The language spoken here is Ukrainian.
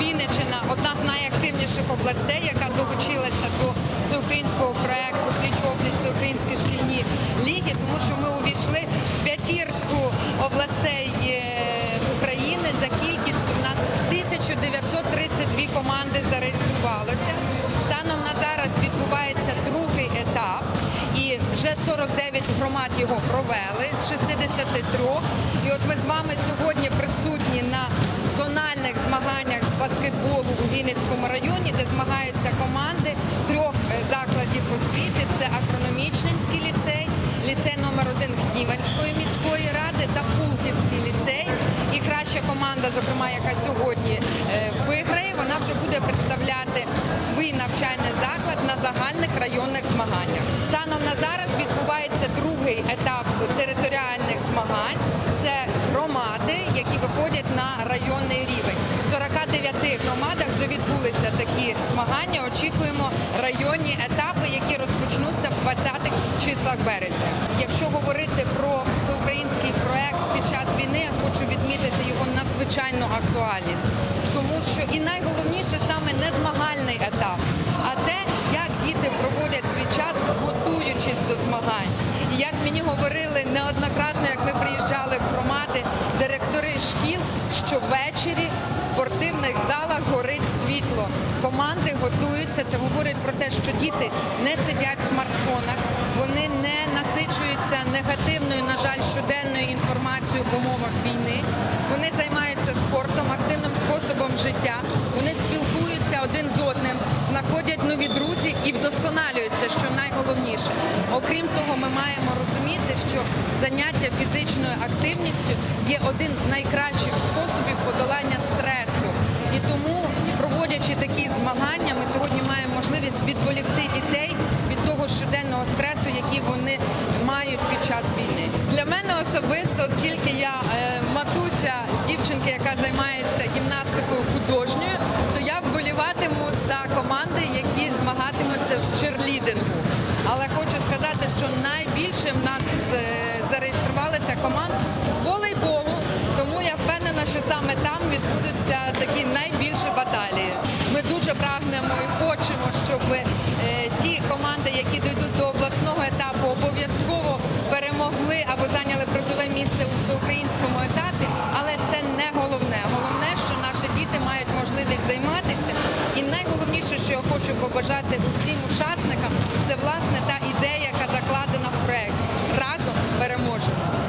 Вінниччина одна з найактивніших областей, яка долучилася до всеукраїнського проекту Пліч опліч всеукраїнські шкільні ліги, тому що ми увійшли в п'ятірку областей е, України за кількістю. У нас 1932 команди зареєструвалося. Станом на зараз відбувається другий етап, і вже 49 громад його провели з 63. І от ми з вами сьогодні присутні баскетболу у Вінницькому районі, де змагаються команди трьох е, закладів освіти: це Агрономічненський ліцей, ліцей номер 1 Гніванської міської ради та Пулківський ліцей. І краща команда, зокрема, яка сьогодні е, виграє, вона вже буде представляти свій навчальний заклад на загальних районних змаганнях. Станом на зараз відбувається другий етап територіальних змагань. Це громади, які виходять на районний рівень. В 49 громадах вже відбулися такі змагання. Очікуємо районні етапи, які розпочнуться в 20-х числах березня. Якщо говорити про всеукраїнський проект під час війни, я хочу відмітити його надзвичайну актуальність, тому що і найголовніше саме не змагальний етап, а те, як діти проводять свій час, готуючись до змагань. Як мені говорили неоднократно, як ми приїжджали в громади, директори шкіл, що ввечері в спортивних залах горить світло. Команди готуються. Це говорить про те, що діти не сидять в смартфонах, вони не насичуються негативною, на жаль, щоденною інформацією в умовах війни. Вони займаються спортом, активним способом життя. Вони спілкуються один з одним, знаходять нові друзі і вдосконалюються, що найголовніше. Окрім того, ми маємо що заняття фізичною активністю є один з найкращих способів подолання стресу. І тому, проводячи такі змагання, ми сьогодні маємо можливість відволікти дітей від того щоденного стресу, який вони мають під час війни. Для мене особисто, оскільки я е, матуся дівчинки, яка займається гімнастикою художньою, то я вболіватиму за команди, які змагатимуться з черлідингу. Але хочу сказати, що найбільше в нас е, зареєструвалися команд з волейболу, тому я впевнена, що саме там відбудуться такі найбільші баталії. Ми дуже прагнемо і хочемо, щоб е, ті команди, які дійдуть до обласного етапу, обов'язково перемогли або зайняли призове місце у всеукраїнському етапі. Але це не головне. Головне, що наші діти мають можливість займатися. Хочу побажати усім учасникам, це власне та ідея, яка закладена в проект. Разом переможемо.